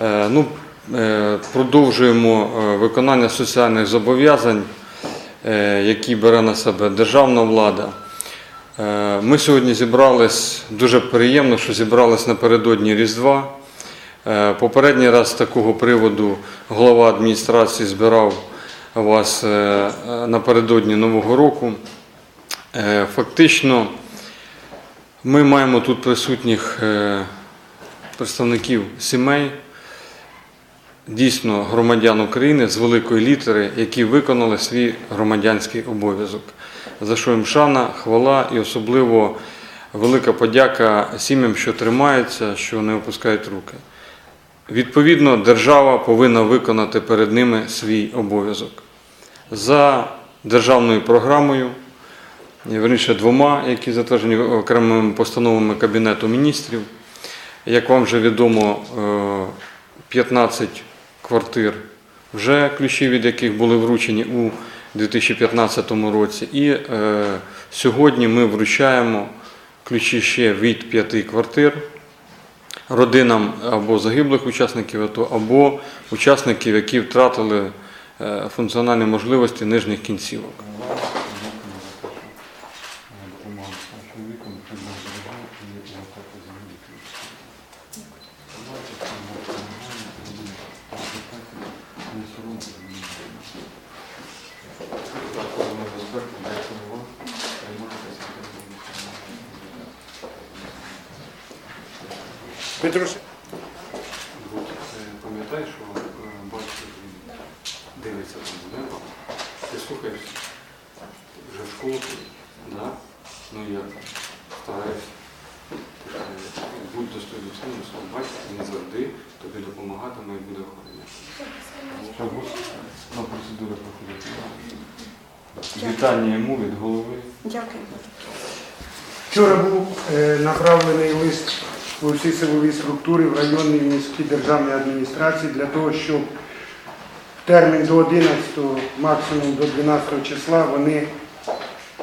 Е, Ну, е, продовжуємо е, виконання соціальних зобов'язань, які бере на себе державна влада. Ми сьогодні зібрались, дуже приємно, що зібрались напередодні Різдва. Попередній раз з такого приводу голова адміністрації збирав вас напередодні Нового року. Фактично, ми маємо тут присутніх представників сімей, дійсно громадян України з великої літери, які виконали свій громадянський обов'язок. За що їм шана, хвала і особливо велика подяка сім'ям, що тримаються, що не опускають руки. Відповідно, держава повинна виконати перед ними свій обов'язок. За державною програмою, верніше двома, які затверджені окремими постановами Кабінету міністрів. Як вам вже відомо, е, 15 квартир вже ключі від яких були вручені у 2015 році. І е, сьогодні ми вручаємо ключі ще від п'яти квартир родинам або загиблих учасників АТО, або учасників, які втратили е, функціональні можливості нижніх кінцівок. Петро, Пам'ятаєш, що батько дивиться там з неба, ти слухаєш вже в школу, да? ну я стараюся. Е, Будь достойним сином свого батька, він завжди тобі допомагатиме і буде охороняти. На процедури проходить. Вітання йому від голови. Дякую. вчора був е, направлений лист у всі силові структури в районні і міські державні адміністрації для того, щоб в термін до 11, максимум до 12 числа вони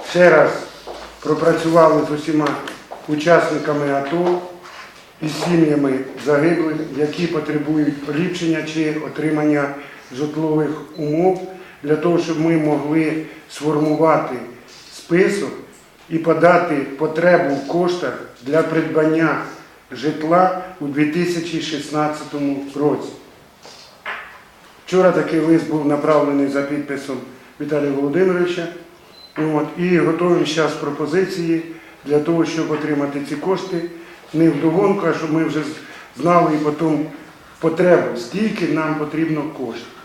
ще раз пропрацювали з усіма учасниками АТО і сім'ями загиблих, які потребують поліпшення чи отримання житлових умов, для того, щоб ми могли сформувати список і подати потребу в коштах для придбання житла у 2016 році. Вчора такий лист був направлений за підписом Віталія Володимировича. І готуємо зараз пропозиції для того, щоб отримати ці кошти не вдогонку, а щоб ми вже знали і потім потребу, скільки нам потрібно коштів.